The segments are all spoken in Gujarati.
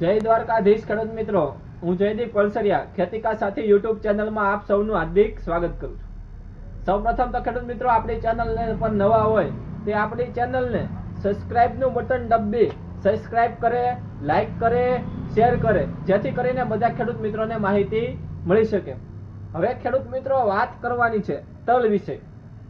જય દ્વારકાધીશ ખેડૂત મિત્રો. હું જયદીપ પલસરિયા ખેતિકા સાથે યુટ્યુબ ચેનલમાં આપ સૌનું હાર્દિક સ્વાગત કરું છું. સૌપ્રથમ તો ખેડૂત મિત્રો, આપણી ચેનલને પર નવા હોય તે આપણી ચેનલને સબસ્ક્રાઇબનું બટન દબી સબસ્ક્રાઇબ કરે, લાઇક કરે, શેર કરે, જેથી કરીને બધા ખેડૂત મિત્રોને માહિતી મળી શકે. હવે ખેડૂત મિત્રો વાત કરવાની છે તલ વિશે.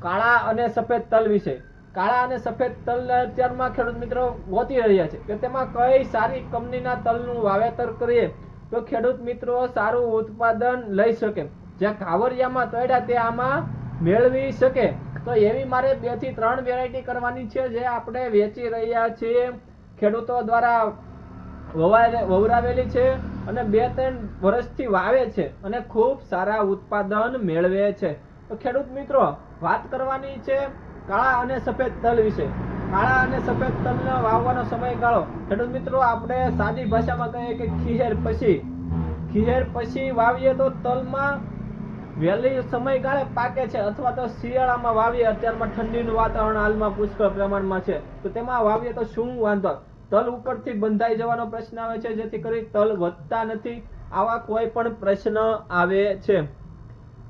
કાળા અને સફેદ તલ વિશે. કાળા અને સફેદ તલ અત્યારમાં ખેડૂત મિત્રો ગોતી રહ્યા છે કે તેમાં કઈ સારી કંપનીના તલનું વાવેતર કરીએ તો ખેડૂત મિત્રો સારું ઉત્પાદન લઈ શકે. જ્યાં કાવરિયામાં તળ્યા તે આમાં મેળવી શકે. તો એવી મારે બેથી ત્રણ વેરાયટી કરવાની છે જે આપણે વેચી રહ્યા છીએ. ખેડૂતો દ્વારા વવરાવેલી છે અને બે ત્રણ વર્ષથી વાવે છે અને ખૂબ સારા ઉત્પાદન મેળવે છે. તો ખેડૂત મિત્રો, વાત કરવાની છે કાળા અને સફેદ તલ વિશે. કાળા અને સફેદ તલનો વાવવાનો સમયગાળો ખેડૂત મિત્રો, આપણે સાદી ભાષામાં કહીએ કે ખીહેર પછી. ખીહેર પછી વાવીએ તો તલમાં વહેલી સમયગાળે પાકે છે અથવા તો શિયાળામાં વાવીએ. અત્યારમાં ઠંડીનું વાતાવરણ હાલમાં પુષ્કળ પ્રમાણમાં છે. તો તેમાં વાવીએ તો શું વાંધો? તલ ઉપરથી બંધાઈ જવાનો પ્રશ્ન આવે છે, જેથી કરી તલ વધતા નથી. આવા કોઈ પણ પ્રશ્ન આવે છે.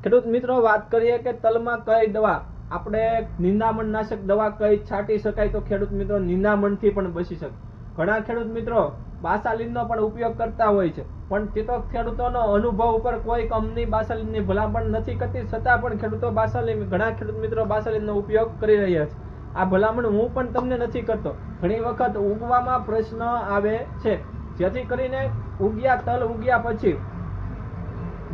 ખેડૂત મિત્રો, વાત કરીએ કે તલમાં કઈ દવા? આપણે નિંદામણ નાશક દવા કઈ છાંટી શકાય તો ખેડૂત મિત્રો નિંદામણથી પણ બચી શકે. ઘણા ખેડૂત મિત્રો બાસાલીનનો પણ ઉપયોગ કરતા હોય છે, પણ તે તો ખેડૂતોનો અનુભવ ઉપર કોઈ કંપની બાસાલીનની ભલામણ નથી કરતી, છતાં પણ ખેડૂતો બાસાલીન ઘણા ખેડૂત મિત્રો બાસાલીનનો ઉપયોગ કરી રહ્યા છે. આ ભલામણ હું પણ તમને નથી કરતો. ઘણી વખત ઉગવામાં પ્રશ્ન આવે છે, જેથી કરીને ઉગ્યા તલ ઉગ્યા પછી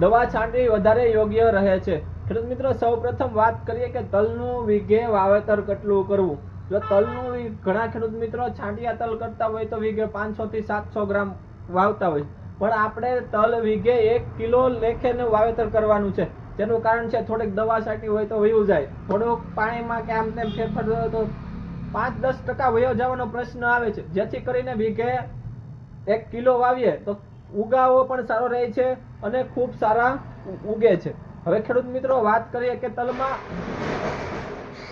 દવા છાંટવી વધારે યોગ્ય રહે છે. ખેડૂત મિત્રો સૌ પ્રથમ વાત કરીએ કે તલનું વીઘે વાવેતર કેટલું કરવું? જો તલનું ઘણા ખેડૂત મિત્રો છાંટિયા તલ કરતા હોય તો વીઘે પાંચસો થી સાતસો ગ્રામ વાવતા હોય પણ આપણે તલ વીઘે એક કિલો લેખેનું વાવેતર કરવાનું છે. જેનું કારણ છે થોડીક દવા છાંટી હોય તો વયું જાય. થોડુંક પાણીમાં કે આમ તેમ ફેરફાર થયો તો પાંચ દસ ટકા વયો જવાનો પ્રશ્ન આવે છે. જેથી કરીને વીઘે એક કિલો વાવીએ તો ઉગાવો પણ સારો રહે છે અને ખૂબ સારા ઉગે છે. હવે ખેડૂત મિત્રો વાત કરીએ કે તલમાં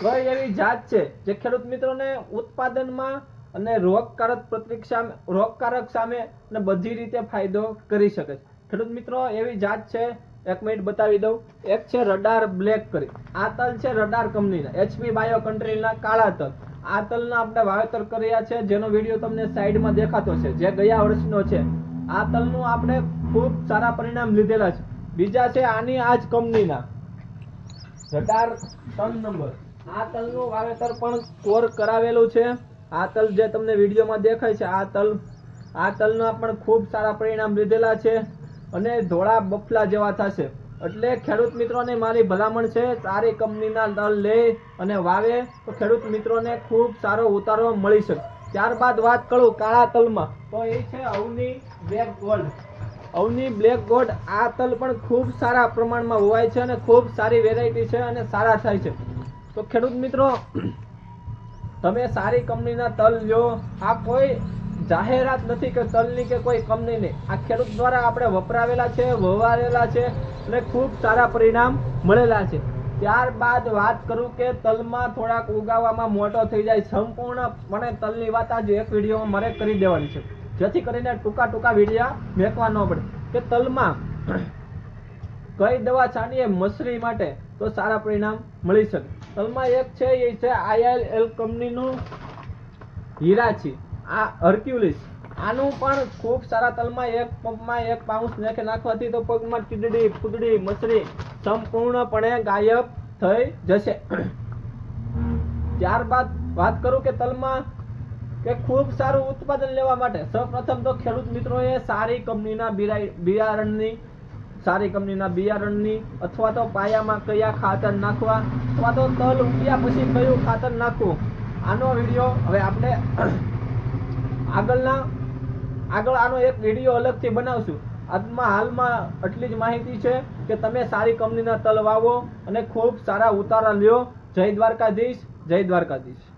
કઈ એવી જાત છે જે ખેડૂત મિત્રોને ઉત્પાદનમાં અને રોગકારક પ્રતિક સામે, રોગકારક સામે અને બધી રીતે ફાયદો કરી શકે છે. ખેડૂત મિત્રો, એવી જાત છે, એક મિનિટ બતાવી દઉં. એક છે રડાર બ્લેક કરી. આ તલ છે રડાર કંપનીના, એચપી બાયો કંટ્રીના કાળા તલ. આ તલના આપણે વાવેતર કર્યા છે, જેનો વીડિયો તમને સાઈડમાં દેખાતો છે, જે ગયા વર્ષનો છે. આ તલનું આપણે ખૂબ સારા પરિણામ લીધેલા છે. બીજા છે આની આ જ કંપનીના. જટાર ત્રણ નંબર. આ તલનું વાવેતર પણ કોર કરાવેલું છે. આ તલ જે તમને વિડીયોમાં દેખાય છે, આ તલ, આ તલના પણ ખૂબ સારા પરિણામ લીધેલા છે અને ધોળા બફલા જેવા થશે. એટલે ખેડૂત મિત્રોને મારી ભલામણ છે સારી કંપનીના તલ લે અને વાવે તો ખેડૂત મિત્રોને ખૂબ સારો ઉતારો મળી શકે. ત્યારબાદ વાત કરું કાળા તલમાં. તો એ છે Avani black gold Avani black gold આ તલ પણ ખૂબ સારા પ્રમાણમાં વવાય છે અને ખૂબ સારી વેરાયટી છે અને સારા થાય છે. તો ખેડૂત મિત્રો, તમે સારી કંપનીના તલ જો આ કોઈ જાહેરાત નથી કે તલની કે કોઈ કંપનીની. આ ખેડૂત દ્વારા આપણે વપરાવેલા છે, વવારેલા છે અને ખૂબ સારા પરિણામ મળેલા છે. ત્યારબાદ વાત કરું કે તલમાં થોડાક ઉગાવામાં મોટો થઈ જાય. સંપૂર્ણપણે તલની વાત આજે એક વિડીયોમાં મારે કરી દેવાની છે. જેથી કરીને ટૂંકા ટૂંકા વીડિયા મેકવા ન પડે. કે તલમાં કઈ દવા છાંટીએ મસરી માટે તો સારા પરિણામ મળી શકે. તલમાં એક છે એ છે આઈએલ કંપનીનું હીરાછી આ હર્ક્યુલિસ. આનું પણ ખૂબ સારા તલમાં એક પંપમાં એક પાઉન્સ નાખે નાખવાથી તો પગમાં કીડડી ફૂદડી, મસરી સંપૂર્ણપણે ગાયબ થઈ જશે. ત્યારબાદ વાત કરું કે તલમાં કે ખૂબ સારું ઉત્પાદન લેવા માટે. સૌપ્રથમ તો ખેડૂત મિત્રોએ સારી કંપનીના બિયારણની, સારી કંપનીના બિયારણની અથવા તો પાયામાં કયા ખાતર નાખવા અથવા તો તલ ઉગ્યા પછી કયું ખાતર નાખવું. આનો વીડિયો હવે આપણે આગળના, આગળ આનો એક વીડિયો અલગથી બનાવશું. આજમાં હાલમાં આટલી જ માહિતી છે કે તમે સારી કંપનીના તલ વાવો અને ખૂબ સારા ઉતારા લ્યો. જય દ્વારકાધીશ જય દ્વારકાધીશ.